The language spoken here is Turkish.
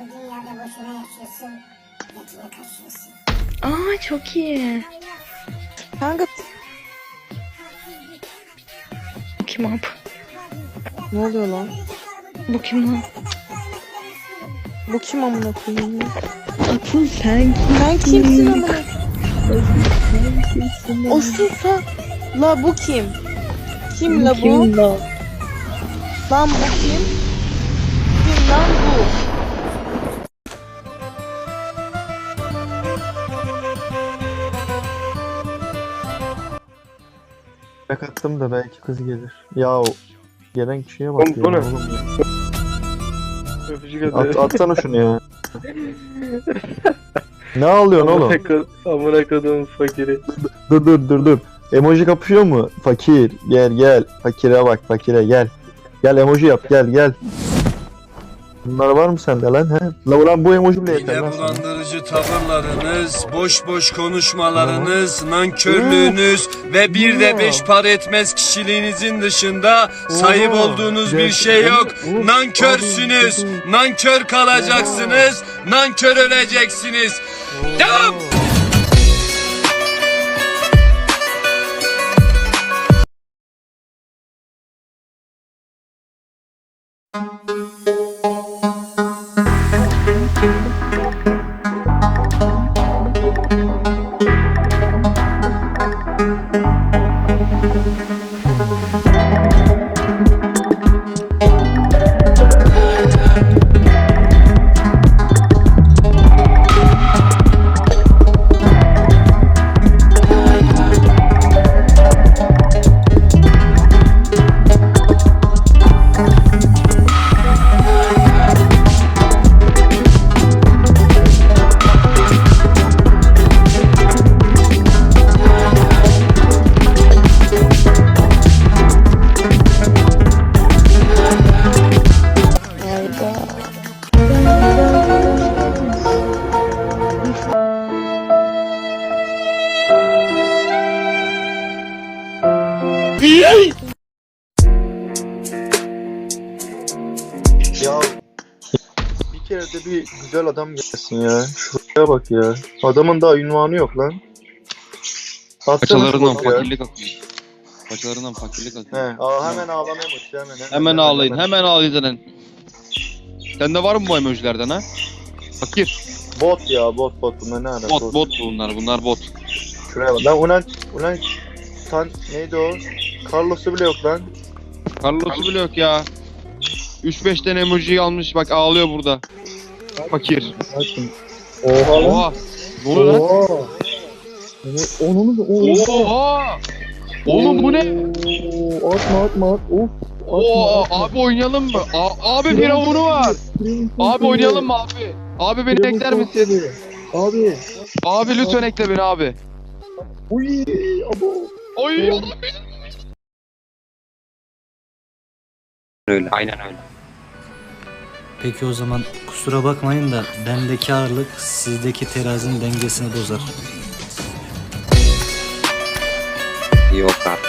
Bu dünyada boşuna yaşıyorsun. Götüne kaçıyorsun. Aa çok iyi. Kanka Bu kim abi? ne oluyor lan? Bu kim lan? Bu kim amına koyayım ya? Asıl sen kim? Sen kimsin amına? Osursa la bu kim? Kim la bu? Kim lan? Lan bu kim? Kim lan bu? Bak attım da belki kız gelir. Ya gelen kişiye bak Oğlum, ya. bu ne? oğlum ya. Öpücük At, atsana şunu ya. ne ağlıyorsun oğlum? Amına kodum fakiri. Dur dur dur dur. Emoji kapışıyor mu? Fakir gel gel. Fakire bak fakire gel. Gel emoji yap gel gel. Bunlar var mı sende lan he? La ulan bu emoji bile yeter Yine lan sana. bulandırıcı tavırlarınız, boş boş konuşmalarınız, nankörlüğünüz ve bir de beş para etmez kişiliğinizin dışında sahip olduğunuz bir şey yok. Nankörsünüz, nankör kalacaksınız, nankör öleceksiniz. Devam! Ya bir kere de bir güzel adam gelsin ya. Şuraya bak ya. Adamın daha ünvanı yok lan. Atsana Paçalarından şu ya. fakirlik akıyor. Paçalarından fakirlik akıyor. He, aa, hemen ağlamaya başla hemen. Hemen ağlayın, hemen ağlayın zaten. Sende var mı bu emojilerden ha? Fakir. Bot ya bot bot bunlar ne alaka? Bot, bot bunlar, bunlar bot. Şuraya bak. Lan ulan ulan tan neydi o? Carlos'u bile yok lan. Carlos'u bile yok ya. 3-5 tane emoji almış bak ağlıyor burada. Fakir. Oha Oha. Ne oluyor lan? Oha. Onun Oha. Oğlum bu ne? Oo, Atma atma at. Of. Oo, abi oynayalım mı? A- abi firavunu var. Abi oynayalım mı abi? Abi beni ekler misin? Abi. Abi lütfen ekle beni abi. Uy. Abo. Oy. Öyle. Aynen öyle. Peki o zaman kusura bakmayın da bendeki ağırlık sizdeki terazinin dengesini bozar. Yok abi.